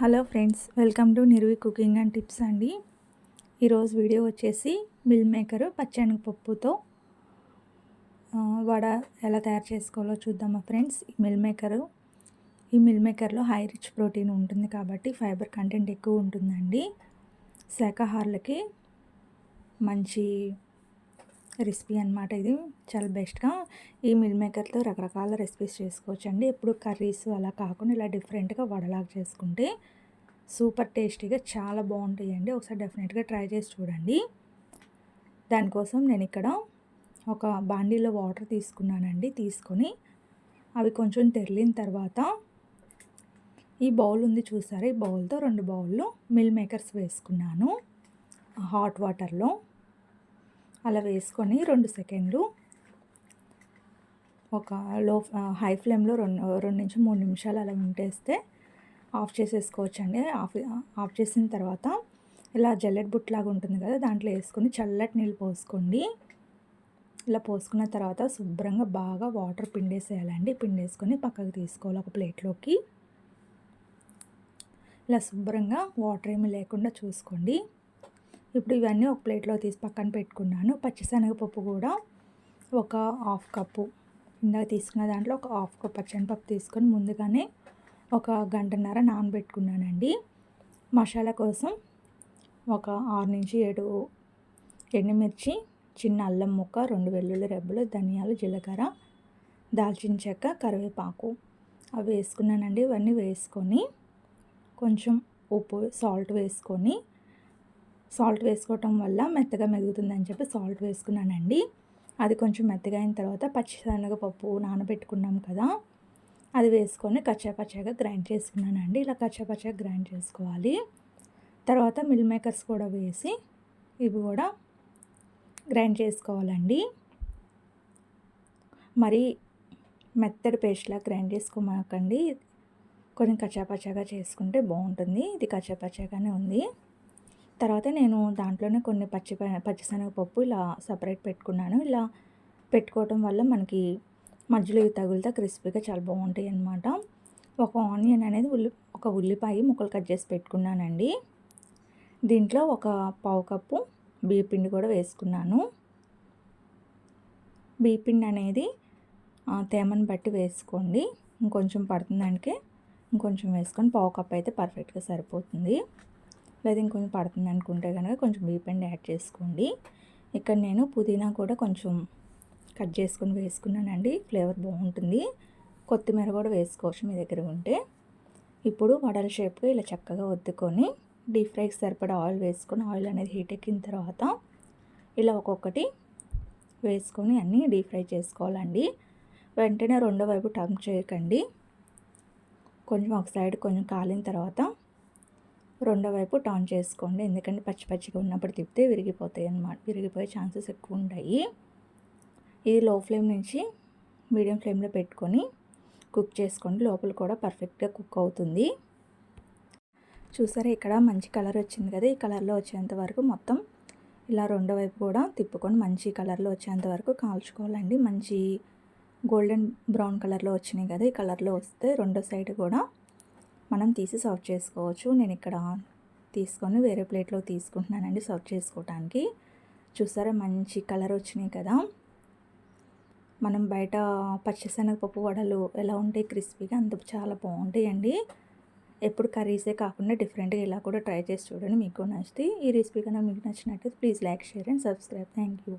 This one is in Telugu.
Hello friends welcome to Nirvi cooking and tips అండి. ఈరోజు వీడియో వచ్చేసి మిల్ మేకరు పచ్చనగపప్పుతో వడ ఎలా తయారు చేసుకోవాలో చూద్దామా ఫ్రెండ్స్. ఈ మిల్ మేకరు ఈ మిల్ మేకర్లో హై రిచ్ ప్రోటీన్ ఉంటుంది కాబట్టి ఫైబర్ కంటెంట్ ఎక్కువ ఉంటుందండి. శాకాహారులకి మంచి రెసిపీ అనమాట ఇది. చాలా బెస్ట్గా ఈ మిల్ మేకర్తో రకరకాల రెసిపీస్ చేసుకోవచ్చు అండి ఎప్పుడు కర్రీస్ అలా కాకుండా ఇలా డిఫరెంట్గా వడలాగా చేసుకుంటే సూపర్ టేస్టీగా చాలా బాగుంటాయండి. ఒకసారి డెఫినెట్గా ట్రై చేసి చూడండి. దానికోసం నేను ఇక్కడ ఒక బాండీలో వాటర్ తీసుకున్నానండి. తీసుకొని అవి కొంచెం తెరిలిన తర్వాత ఈ బౌల్ ఉంది చూసారా? ఈ బౌల్తో రెండు బౌల్లో మిల్ మేకర్స్ వేసుకున్నాను. హాట్ వాటర్లో. అలా వేసుకొని రెండు సెకండ్లు ఒక లో హై ఫ్లేమ్లో రెండు రెండు నుంచి మూడు నిమిషాలు అలా ఉంటేస్తే ఆఫ్ చేసేసుకోవచ్చండి. ఆఫ్ ఆఫ్ చేసిన తర్వాత ఇలా జల్లెట్ బుట్టలాగా ఉంటుంది కదా దాంట్లో వేసుకొని చల్లటి నీళ్ళు పోసుకోండి. ఇలా పోసుకున్న తర్వాత శుభ్రంగా బాగా వాటర్ పిండేసేయాలండి. పిండేసుకొని పక్కకు తీసుకోవాలి ఒక ప్లేట్లోకి. ఇలా శుభ్రంగా వాటర్ ఏమి లేకుండా చూసుకోండి. ఇప్పుడు ఇవన్నీ ఒక ప్లేట్లో తీసి పక్కన పెట్టుకున్నాను. పచ్చిశనగపప్పు కూడా ఒక హాఫ్ కప్పు. ఇందాక తీసుకున్న దాంట్లో ఒక హాఫ్ కప్ పచ్చనిపప్పు తీసుకొని ముందుగానే ఒక గంటన్నర నానబెట్టుకున్నానండి. మసాలా కోసం ఒక ఆరు నుంచి ఏడు ఎండుమిర్చి చిన్న అల్లం ముక్క రెండు వెల్లుల్లి రెబ్బలు ధనియాలు జీలకర్ర దాల్చిన చెక్క కరివేపాకు అవి వేసుకున్నానండి. ఇవన్నీ వేసుకొని కొంచెం ఉప్పు సాల్ట్ వేసుకొని సాల్ట్ వేసుకోవటం వల్ల మెత్తగా మెదుగుతుందని చెప్పి సాల్ట్ వేసుకున్నానండి. అది కొంచెం మెత్తగా అయిన తర్వాత పచ్చిశనగపప్పు నానబెట్టుకున్నాం కదా అది వేసుకొని కచ్చాపచ్చాగా గ్రైండ్ చేసుకున్నానండి. ఇలా కచ్చాపచ్చాగా గ్రైండ్ చేసుకోవాలి. తర్వాత మిల్ మేకర్స్ కూడా వేసి ఇవి కూడా గ్రైండ్ చేసుకోవాలండి. మరి మెత్తడి పేస్ట్లా గ్రైండ్ చేసుకోమాకండి. కొంచెం కచ్చాపచ్చాగా చేసుకుంటే బాగుంటుంది. ఇది కచ్చాపచ్చాగానే ఉంది. తర్వాత నేను దాంట్లోనే కొన్ని పచ్చి పచ్చిశనగపప్పు ఇలా సపరేట్ పెట్టుకున్నాను. ఇలా పెట్టుకోవటం వల్ల మనకి మధ్యలో ఇవి తగులుతా క్రిస్పీగా చాలా బాగుంటాయి అన్నమాట ఒక ఆనియన్ అనేది ఉల్లి ఒక ఉల్లిపాయ ముక్కలు కట్ చేసి పెట్టుకున్నానండి. దీంట్లో ఒక పావు కప్పు బియ్యపిండి కూడా వేసుకున్నాను. బియ్యపిండి అనేది తేమను బట్టి వేసుకోండి. ఇంకొంచెం పడుతుందానికే ఇంకొంచెం వేసుకొని పావు కప్పు అయితే పర్ఫెక్ట్గా సరిపోతుంది. లేదా ఇంకొంచెం పడుతుంది అనుకుంటే కనుక కొంచెం బీపెండ్ యాడ్ చేసుకోండి. ఇక్కడ నేను పుదీనా కూడా కొంచెం కట్ చేసుకొని వేసుకున్నానండి. ఫ్లేవర్ బాగుంటుంది. కొత్తిమీర కూడా వేసుకోవచ్చు మీ దగ్గర ఉంటే. ఇప్పుడు వడల షేప్గా ఇలా చక్కగా వద్దుకొని డీప్ ఫ్రైకి సరిపడా ఆయిల్ వేసుకొని ఆయిల్ అనేది హీట్ ఎక్కిన తర్వాత ఇలా ఒక్కొక్కటి వేసుకొని అన్నీ డీప్ ఫ్రై చేసుకోవాలండి. వెంటనే రెండో వైపు టర్న్ చేయకండి. కొంచెం ఒక సైడ్ కొంచెం కాలిన తర్వాత రెండో వైపు టర్న్ చేసుకోండి. ఎందుకంటే పచ్చి పచ్చిగా ఉన్నప్పుడు తిప్పితే విరిగిపోతాయి అన్నమాట. విరిగిపోయే ఛాన్సెస్ ఎక్కువ ఉంటాయి. ఇది లో ఫ్లేమ్ నుంచి మీడియం ఫ్లేమ్లో పెట్టుకొని కుక్ చేసుకోండి. లోపల కూడా పర్ఫెక్ట్గా కుక్ అవుతుంది. చూసారా ఇక్కడ మంచి కలర్ వచ్చింది కదా. ఈ కలర్లో వచ్చేంత వరకు మొత్తం ఇలా రెండో వైపు కూడా తిప్పుకొని మంచి కలర్లో వచ్చేంత వరకు కాల్చుకోవాలండి. మంచి గోల్డెన్ బ్రౌన్ కలర్లో వచ్చినాయి కదా. ఈ కలర్లో వస్తే రెండో సైడ్ కూడా మనం తీసి సర్వ్ చేసుకోవచ్చు. నేను ఇక్కడ తీసుకొని వేరే ప్లేట్లో తీసుకుంటున్నానండి సర్వ్ చేసుకోవటానికి. చూసారా మంచి కలర్ వచ్చినాయి కదా. మనం బయట పచ్చిశనగపప్పు వడలు ఎలా ఉంటాయి క్రిస్పీగా అంత చాలా బాగుంటాయండి. ఎప్పుడు కర్రీసే కాకుండా డిఫరెంట్గా ఇలా కూడా ట్రై చేసి చూడండి. మీకు నచ్చితే ఈ రెసిపీ కన్నా మీకు నచ్చినట్టు please like share and subscribe. Thank you